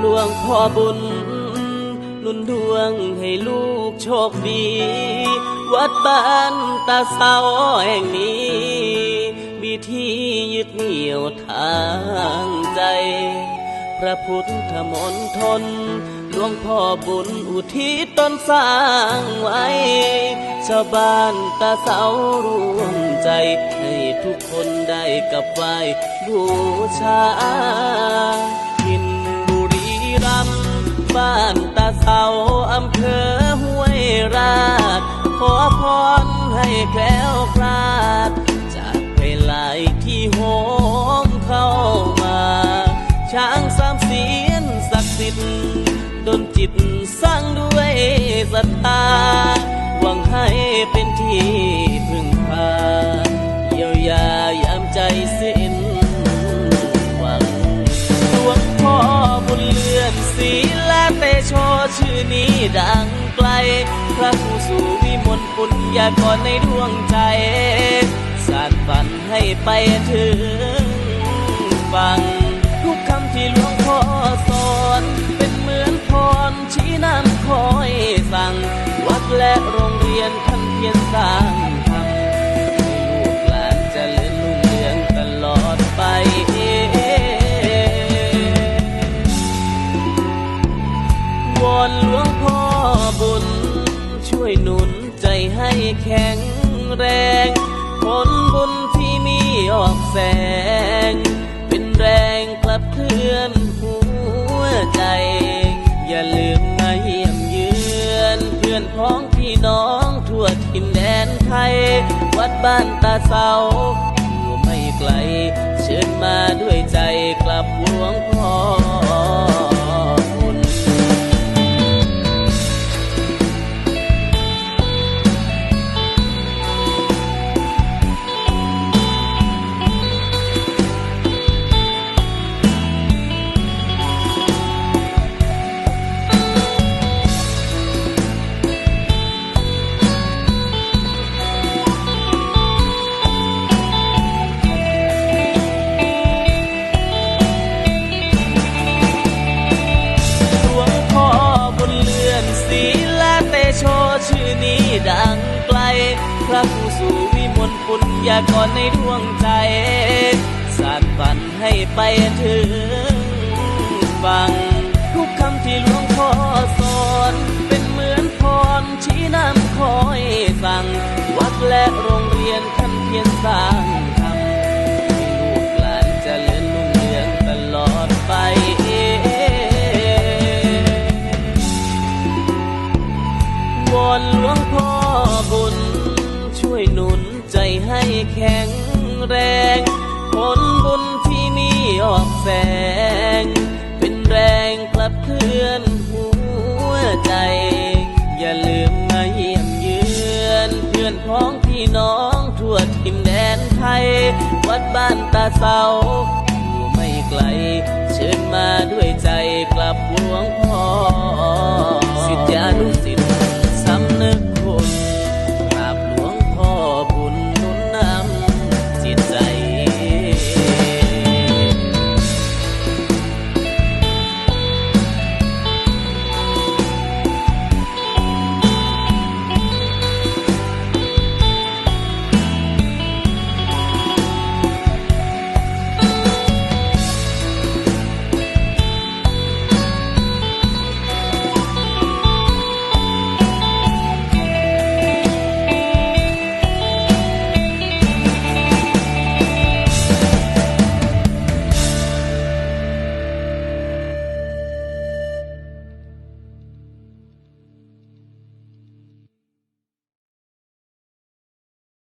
หลวงพ่อบุญหนุนดวงให้ลูกโชคดี วัดบ้านตาเสาแห่งนี้ มีที่ยึดเหนี่ยวทางใจ พระพุทธมนทนหลวงพ่อบุญอุทิศตนสร้างไว้ ชาวบ้านตาเสารวมใจ ให้ทุกคนได้กับไหว้บูชา บ้านตาเสาอำเภอห้วยราช ขอพรให้แคล้วคลาด จากไปหลายที่โหมเข้ามา ช้างสามเสียนศักดิ์สิทธิ์ดนจิตสร้างด้วยศรัทธาหวังให้เป็นที่พึ่งพาเยียวยายามใจสิ้นหวังหลวงพ่อบุญเลื่อนศีล เตโชชื่อนี้ดังไกล พระครูสู่วิมลปุญญากรในดวงใจ สานฝันให้ไปถึงฟัง ทุกคำที่หลวงพ่อสอน เป็นเหมือนพรชี้นำคอยสั่ง วัดและโรงเรียนท่านเพียรสา แรง ผลบุญที่มีออกแสง เป็นแรงกลับเคลื่อนหัวใจ อย่าลืมมาเยี่ยมเยือนเพื่อนพ้องพี่น้องทั่วทินแดนไทย วัดบ้านตาเสาอยู่ไม่ไกล เชิญมาด้วยใจกลับหลวงพ่อ พระครูสู่วิมลปุญญากรในดวงใจ สานฝันให้ไปถึงฟัง ทุกคำที่หลวงพ่อสอน เป็นเหมือนพรชี้นำคอยสั่ง วัดและโรงเรียนท่านเพียรสร้าง ดบ้านตาเสา